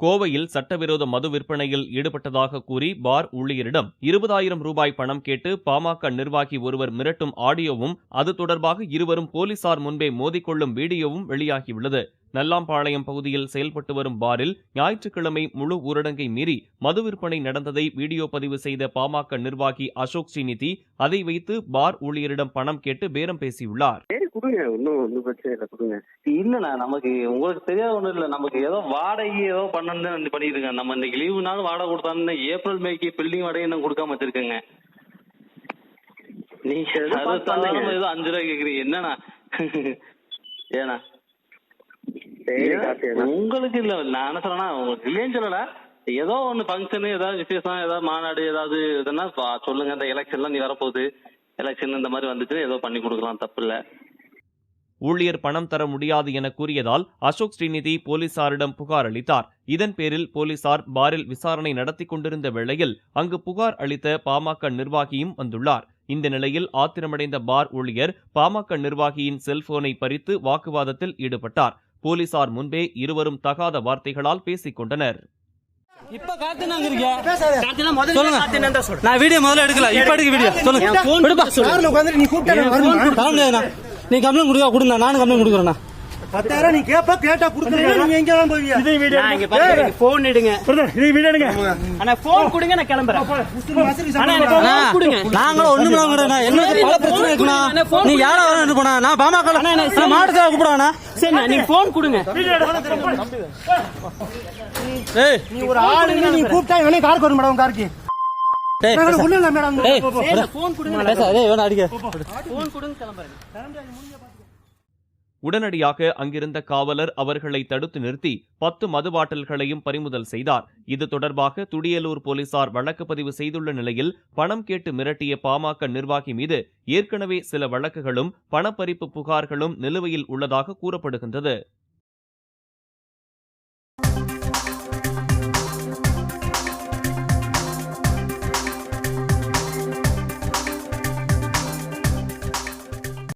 கோவையில் சட்டவிரோத மது விற்பனையில் ஈடுபட்டதாக கூறி பார் ஊழியரிடம் இருபதாயிரம் ரூபாய் பணம் கேட்டு பாமக நிர்வாகி ஒருவர் மிரட்டும் ஆடியோவும் அது தொடர்பாக இருவரும் போலீசார் முன்பே மோதிக்கொள்ளும் வீடியோவும் வெளியாகியுள்ளது. நல்லாம்பாளையம் பகுதியில் செயல்பட்டு வரும் பாரில் ஞாயிற்றுக்கிழமை முழு ஊரடங்கை மீறி மது விற்பனை நடந்ததை வீடியோ பதிவு செய்த பாமக நிர்வாகி அசோக் ஸ்ரீநிதி அதை வைத்து பார் ஊழியரிடம் பணம் கேட்டு பேரம் பேசியுள்ளார். கொடுங்க. ஒன்றும் ஒன்றும் பிரச்சனை இல்லை. கொடுங்க. இல்லண்ணா நமக்கு உங்களுக்கு தெரியாத ஒண்ணும் இல்ல. நமக்கு ஏதோ வாடகை ஏதோ பண்ணணும்னு பண்ணிட்டு இருக்காங்க நம்ம இன்னைக்கு லீவு நாள் வாடகை கொடுத்தான்னு ஏப்ரல் மேக்கு பில்டிங் வாடகை இன்னும் கொடுக்காம வச்சிருக்கேங்க. நீங்க. ஏதோ அஞ்சு ரூபாய் கேக்குறீங்க என்னண்ணா? ஏண்ணா. உங்களுக்கு இல்ல நான் என்ன சொல்றேன்னா உங்களுக்கு இல்லைன்னு சொல்லல. ஏதோ ஒண்ணு ஃபங்க்ஷன் ஏதாவது விசேஷம் ஏதாவது மாநாடு ஏதாவது இதுன்னா சொல்லுங்க இந்த எலெக்ஷன்லாம் நீ வரப்போகுது. எலெக்ஷன் இந்த மாதிரி வந்துட்டு ஏதோ பண்ணி கொடுக்கலாம் தப்பு இல்ல. ஊழியர் பணம் தர முடியாது என கூறியதால் அசோக் ஸ்ரீநிதி போலீசாரிடம் புகார் அளித்தார். இதன் பேரில் போலீசார் பாரில் விசாரணை நடத்தி கொண்டிருந்த வேளையில் அங்கு புகார் அளித்த பாமக நிர்வாகியும் வந்துள்ளார். இந்த நிலையில் ஆத்திரமடைந்த பார் ஊழியர் பாமக நிர்வாகியின் செல்போனை பறித்து வாக்குவாதத்தில் ஈடுபட்டார். போலீசார் முன்பே இருவரும் தகாத வார்த்தைகளால் பேசிக் கொண்டனர் இப்ப இருக்கீங்க நான் வீடியோ முதல்ல எடுக்கல. இப்ப எடுக்க வீடியோ. சொல்லுங்க. நீ கம்ப்ளைண்ட் கொடுக்க கொடுங்க நானும் கம்ப்ளைண்ட் கொடுக்குறேண்ணா. பத்தாயிரம் நீ கேப்ப கேட்டா கொடுக்குறீங்க நீங்க எங்க வேணாலும் போவீங்க இதை வீடியோ எடுங்க. போன் எடுங்க. பிரதர், இதை வீடியோ எடுங்க. அண்ணா போன் கொடுங்க நான் கிளம்புறேன். எனக்கு கொடுங்க. நாங்களும் ஒண்ணும் இல்லாம எங்களுக்கு பல பிரச்சனை இருக்குண்ணா. நீ யாரா வர போனா நான் பாமக மாவட்டத்தில் கூப்பிடுவாண்ணா சரி நீங்க போன் கொடுங்க. ஏய். நீ ஒரு ஆளுங்க நீ கூப்பிட்டா இவனே காருக்கு வரும் மேடம் காருக்கு. இல்ல மேடம். போன் கொடுங்க அடிக்க. போன் கொடுங்க கிளம்புறேன். உடனடியாக அங்கிருந்த காவலர் அவர்களை தடுத்து நிறுத்தி பத்து மது பாட்டில்களையும் பறிமுதல் செய்தார். இது தொடர்பாக துடியலூர் போலீசார் வழக்கு பதிவு செய்துள்ள நிலையில் பணம் கேட்டு மிரட்டிய பாமக நிர்வாகி மீது ஏற்கனவே சில வழக்குகளும் பணப்பறிப்பு புகார்களும் நிலுவையில் உள்ளதாக கூறப்படுகின்றது.